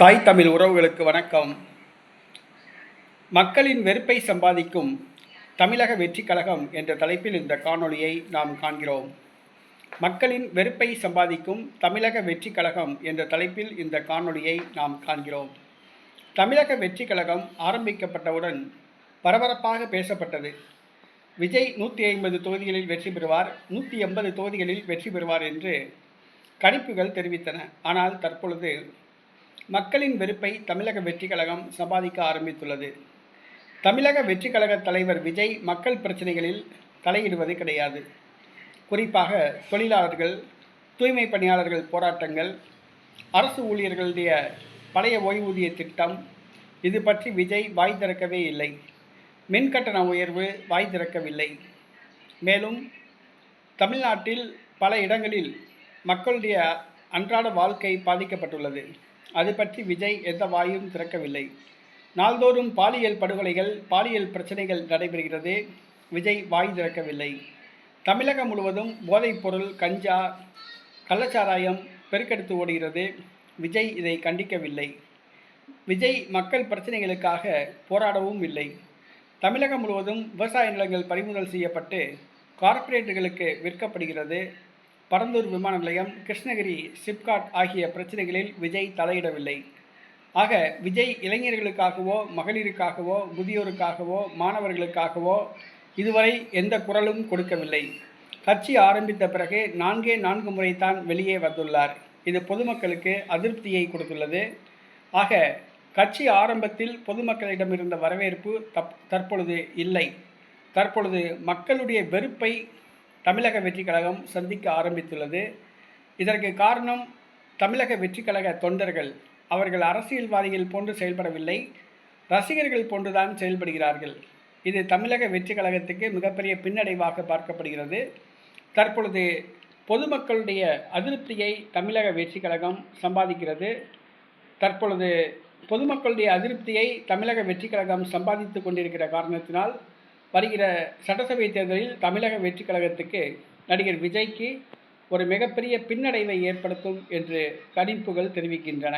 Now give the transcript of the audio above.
தாய் தமிழ் உறவுகளுக்கு வணக்கம். மக்களின் வெறுப்பை சம்பாதிக்கும் தமிழக வெற்றிக் கழகம் என்ற தலைப்பில் இந்த காணொளியை நாம் காண்கிறோம். மக்களின் வெறுப்பை சம்பாதிக்கும் தமிழக வெற்றிக் கழகம் என்ற தலைப்பில் இந்த காணொளியை நாம் காண்கிறோம். தமிழக வெற்றிக் கழகம் ஆரம்பிக்கப்பட்டவுடன் பரபரப்பாக பேசப்பட்டது. விஜய் நூற்றி ஐம்பது தொகுதிகளில் வெற்றி பெறுவார் நூற்றி எண்பது தொகுதிகளில் வெற்றி பெறுவார் என்று கணிப்புகள் தெரிவித்தன. ஆனால் தற்பொழுது மக்களின் வெறுப்பை தமிழக வெற்றிக் கழகம் சம்பாதிக்க ஆரம்பித்துள்ளது. தமிழக வெற்றிக் கழக தலைவர் விஜய் மக்கள் பிரச்சனைகளில் தலையிடுவது கிடையாது. குறிப்பாக தொழிலாளர்கள் தூய்மை பணியாளர்கள் போராட்டங்கள் அரசு ஊழியர்களுடைய பழைய ஓய்வூதிய திட்டம் இது பற்றி விஜய் வாய் திறக்கவே இல்லை. மின் கட்டண உயர்வு வாய் திறக்கவில்லை. மேலும் தமிழ்நாட்டில் பல இடங்களில் மக்களுடைய அன்றாட வாழ்க்கை பாதிக்கப்பட்டுள்ளது. அது பற்றி விஜய் எந்த வாயும் திறக்கவில்லை. நாள்தோறும் பாலியல் படுகொலைகள் பாலியல் பிரச்சனைகள் நடைபெறுகிறது. விஜய் வாய் திறக்கவில்லை. தமிழகம் முழுவதும் போதைப்பொருள் கஞ்சா கள்ளச்சாராயம் பெருக்கெடுத்து ஓடுகிறது. விஜய் இதை கண்டிக்கவில்லை. விஜய் மக்கள் பிரச்சனைகளுக்காக போராடவும் இல்லை. தமிழகம் முழுவதும் விவசாய நிலங்கள் பறிமுதல் செய்யப்பட்டு கார்ப்பரேட்டுகளுக்கு விற்கப்படுகிறது. பரந்தூர் விமான நிலையம் கிருஷ்ணகிரி சிப்காட் ஆகிய பிரச்சனைகளில் விஜய் தலையிடவில்லை. ஆக விஜய் இளைஞர்களுக்காகவோ மகளிருக்காகவோ முதியோருக்காகவோ மாணவர்களுக்காகவோ இதுவரை எந்த குரலும் கொடுக்கவில்லை. கட்சி ஆரம்பித்த பிறகு நான்கே நான்கு முறைதான் வெளியே வந்துள்ளார். இது பொதுமக்களுக்கு அதிருப்தியை கொடுத்துள்ளது. ஆக கட்சி ஆரம்பத்தில் பொதுமக்களிடம் இருந்த வரவேற்பு தப் தற்பொழுது இல்லை. தற்பொழுது மக்களுடைய வெறுப்பை தமிழக வெற்றிக் கழகம் சந்திக்க ஆரம்பித்துள்ளது. இதற்கு காரணம் தமிழக வெற்றிக் கழக தொண்டர்கள். அவர்கள் அரசியல்வாதிகள் போன்று செயல்படவில்லை. ரசிகர்கள் போன்றுதான் செயல்படுகிறார்கள். இது தமிழக வெற்றிக் கழகத்துக்கு மிகப்பெரிய பின்னடைவாக பார்க்கப்படுகிறது. தற்பொழுது பொதுமக்களுடைய அதிருப்தியை தமிழக வெற்றிக் கழகம் சம்பாதிக்கிறது. தற்பொழுது பொதுமக்களுடைய அதிருப்தியை தமிழக வெற்றிக் கழகம் சம்பாதித்து கொண்டிருக்கிற காரணத்தினால் வருகிற சட்டசபை தேர்தலில் தமிழக வெற்றி கழகத்துக்கு நடிகர் விஜய்க்கு ஒரு மிகப்பெரிய பின்னடைவை ஏற்படுத்தும் என்று கணிப்புகள் தெரிவிக்கின்றன.